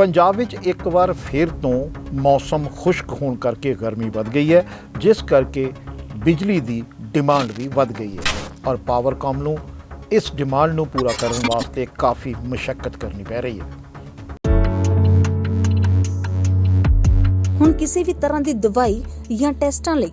ਪੰਜਾਬ ਵਿੱਚ ਇੱਕ ਵਾਰ ਫਿਰ ਤੋਂ ਮੌਸਮ ਖੁਸ਼ਕ ਹੋਣ ਕਰਕੇ ਗਰਮੀ ਵੱਧ ਗਈ ਹੈ, ਜਿਸ ਕਰਕੇ ਬਿਜਲੀ ਦੀ ਡਿਮਾਂਡ ਵੀ ਵੱਧ ਗਈ ਹੈ ਔਰ ਪਾਵਰਕਾਮ ਨੂੰ ਇਸ ਡਿਮਾਂਡ ਨੂੰ ਪੂਰਾ ਕਰਨ ਵਾਸਤੇ ਕਾਫੀ ਮੁਸ਼ਕਲ ਕਰਨੀ ਪੈ ਰਹੀ ਹੈ। ਹੁਣ ਕਿਸੇ ਵੀ ਤਰ੍ਹਾਂ ਦੀ ਦਵਾਈ ਜਾਂ ਟੈਸਟਾਂ ਲਈ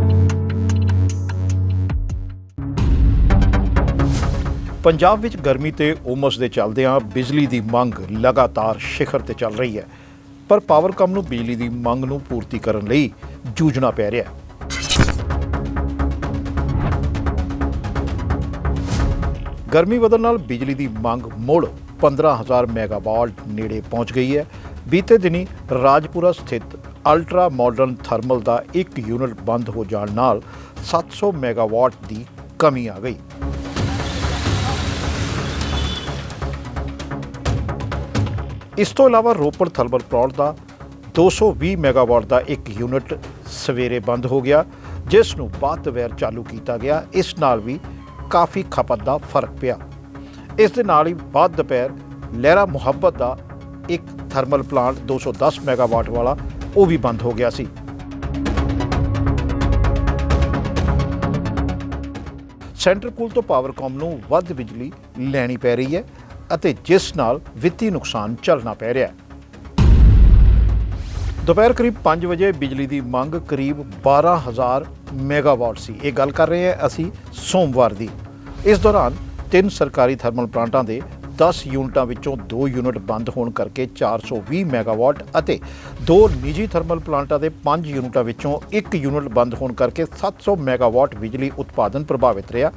ਪੰਜਾਬ ਵਿੱਚ ਗਰਮੀ ਤੇ ਉਮਸ ਦੇ ਚੱਲਦਿਆਂ ਬਿਜਲੀ ਦੀ ਮੰਗ ਲਗਾਤਾਰ ਸਿਖਰ ਤੇ ਚੱਲ ਰਹੀ ਹੈ। ਪਰ ਪਾਵਰਕਾਮ ਨੂੰ ਬਿਜਲੀ ਦੀ ਮੰਗ ਨੂੰ ਪੂਰਤੀ ਕਰਨ ਲਈ ਜੂਝਣਾ ਪੈ ਰਿਹਾ ਹੈ। ਗਰਮੀ ਵਧਣ ਨਾਲ ਬਿਜਲੀ ਦੀ ਮੰਗ ਮੁੜ 15000 ਮੈਗਾਵਾਟ ਨੇੜੇ ਪਹੁੰਚ ਗਈ ਹੈ। ਬੀਤੇ ਦਿਨੀ ਰਾਜਪੁਰਾ ਸਥਿਤ ਅਲਟਰਾ ਮਾਡਰਨ ਥਰਮਲ ਦਾ ਇੱਕ ਯੂਨਿਟ ਬੰਦ ਹੋ ਜਾਣ ਨਾਲ 700 ਮੈਗਾਵਾਟ ਦੀ ਕਮੀ ਆ ਗਈ। ਇਸ ਤੋਂ ਇਲਾਵਾ ਰੋਪੜ ਥਰਮਲ ਪਲਾਂਟ ਦਾ 220 ਮੈਗਾਵਾਟ ਦਾ ਇੱਕ ਯੂਨਿਟ ਸਵੇਰੇ ਬੰਦ ਹੋ ਗਿਆ, ਜਿਸ ਨੂੰ ਬਾਅਦ ਦੁਪਹਿਰ ਚਾਲੂ ਕੀਤਾ ਗਿਆ। ਇਸ ਨਾਲ ਵੀ ਕਾਫੀ ਖਪਤ ਦਾ ਫ਼ਰਕ ਪਿਆ। ਇਸ ਦੇ ਨਾਲ ਹੀ ਬਾਅਦ ਦੁਪਹਿਰ ਲਹਿਰਾ ਮੁਹੱਬਤ ਦਾ ਇੱਕ ਥਰਮਲ ਪਲਾਂਟ 210 ਮੈਗਾਵਾਟ ਵਾਲਾ ਉਹ ਵੀ ਬੰਦ ਹੋ ਗਿਆ ਸੀ। ਸੈਂਟਰ ਪੂਲ ਤੋਂ ਪਾਵਰਕਾਮ ਨੂੰ ਵੱਧ ਬਿਜਲੀ ਲੈਣੀ ਪੈ ਰਹੀ ਹੈ। ਅਤੇ ਜਿਸ ਨਾਲ ਵਿੱਤੀ ਨੁਕਸਾਨ ਝੱਲਣਾ ਪੈ ਰਿਹਾ ਹੈ। ਦੁਪਹਿਰ ਕਰੀਬ 5 ਵਜੇ ਬਿਜਲੀ ਦੀ ਮੰਗ ਕਰੀਬ 12000 ਮੈਗਾਵਾਟ ਸੀ। ਇਹ ਗੱਲ ਕਰ ਰਹੇ ਹਾਂ ਅਸੀਂ ਸੋਮਵਾਰ ਦੀ। ਇਸ ਦੌਰਾਨ ਤਿੰਨ ਸਰਕਾਰੀ ਥਰਮਲ ਪਲਾਂਟਾਂ ਦੇ 10 ਯੂਨਿਟਾਂ ਵਿੱਚੋਂ 2 ਯੂਨਿਟ ਬੰਦ ਹੋਣ ਕਰਕੇ 420 ਮੈਗਾਵਾਟ ਅਤੇ ਦੋ ਨਿੱਜੀ ਥਰਮਲ ਪਲਾਂਟਾਂ ਦੇ 5 ਯੂਨਿਟਾਂ ਵਿੱਚੋਂ 1 ਯੂਨਿਟ ਬੰਦ ਹੋਣ ਕਰਕੇ 700 ਮੈਗਾਵਾਟ ਬਿਜਲੀ ਉਤਪਾਦਨ ਪ੍ਰਭਾਵਿਤ ਰਿਹਾ।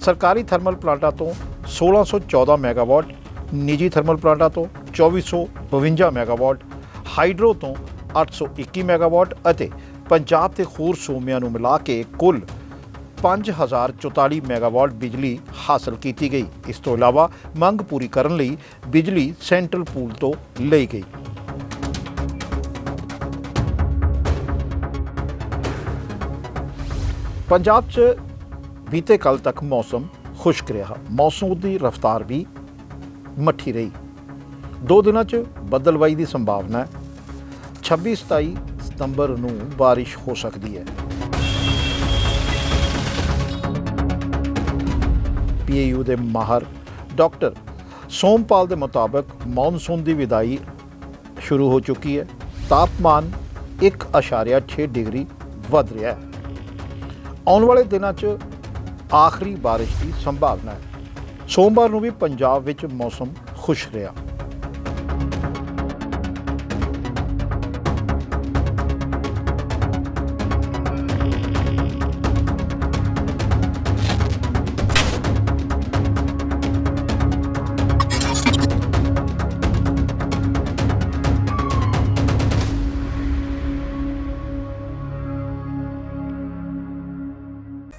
ਸਰਕਾਰੀ ਥਰਮਲ ਪਲਾਂਟਾਂ ਤੋਂ 1614 ਮੈਗਾਵਾਟ ਨਿੱਜੀ ਥਰਮਲ ਪਲਾਂਟਾਂ ਤੋਂ 2452 ਮੈਗਾਵਾਟ, ਹਾਈਡਰੋ ਤੋਂ 821 ਮੈਗਾਵਾਟ ਅਤੇ ਪੰਜਾਬ ਤੇ ਹੋਰ ਸੂਬਿਆਂ ਨੂੰ ਮਿਲਾ ਕੇ ਕੁੱਲ 5044 ਮੈਗਾਵਾਟ ਬਿਜਲੀ ਹਾਸਲ ਕੀਤੀ ਗਈ। ਇਸ ਤੋਂ ਇਲਾਵਾ ਮੰਗ ਪੂਰੀ ਕਰਨ ਲਈ ਬਿਜਲੀ ਸੈਂਟਰਲ ਪੂਲ ਤੋਂ ਲਈ ਗਈ। ਪੰਜਾਬ 'ਚ ਬੀਤੇ ਕੱਲ ਤੱਕ ਮੌਸਮ ਖੁਸ਼ਕ ਰਿਹਾ। ਮੌਸਮ ਦੀ ਰਫ਼ਤਾਰ ਵੀ ਮੱਠੀ ਰਹੀ। ਦੋ ਦਿਨਾਂ 'ਚ ਬੱਦਲਵਾਈ ਦੀ ਸੰਭਾਵਨਾ ਹੈ। 26 27 ਸਤੰਬਰ ਨੂੰ ਬਾਰਿਸ਼ ਹੋ ਸਕਦੀ ਹੈ। ਪੀਏਯੂ ਦੇ ਮਾਹਰ ਡਾਕਟਰ ਸੋਮਪਾਲ ਦੇ ਮੁਤਾਬਕ ਮੌਨਸੂਨ ਦੀ ਵਿਦਾਈ ਸ਼ੁਰੂ ਹੋ ਚੁੱਕੀ ਹੈ। ਤਾਪਮਾਨ 1.6 ਡਿਗਰੀ ਵੱਧ ਰਿਹਾ ਹੈ। ਆਉਣ ਵਾਲੇ ਦਿਨਾਂ 'ਚ ਆਖਰੀ ਬਾਰਿਸ਼ ਦੀ ਸੰਭਾਵਨਾ ਹੈ। ਸੋਮਵਾਰ ਨੂੰ ਵੀ ਪੰਜਾਬ ਵਿੱਚ ਮੌਸਮ ਖੁਸ਼ ਰਿਹਾ।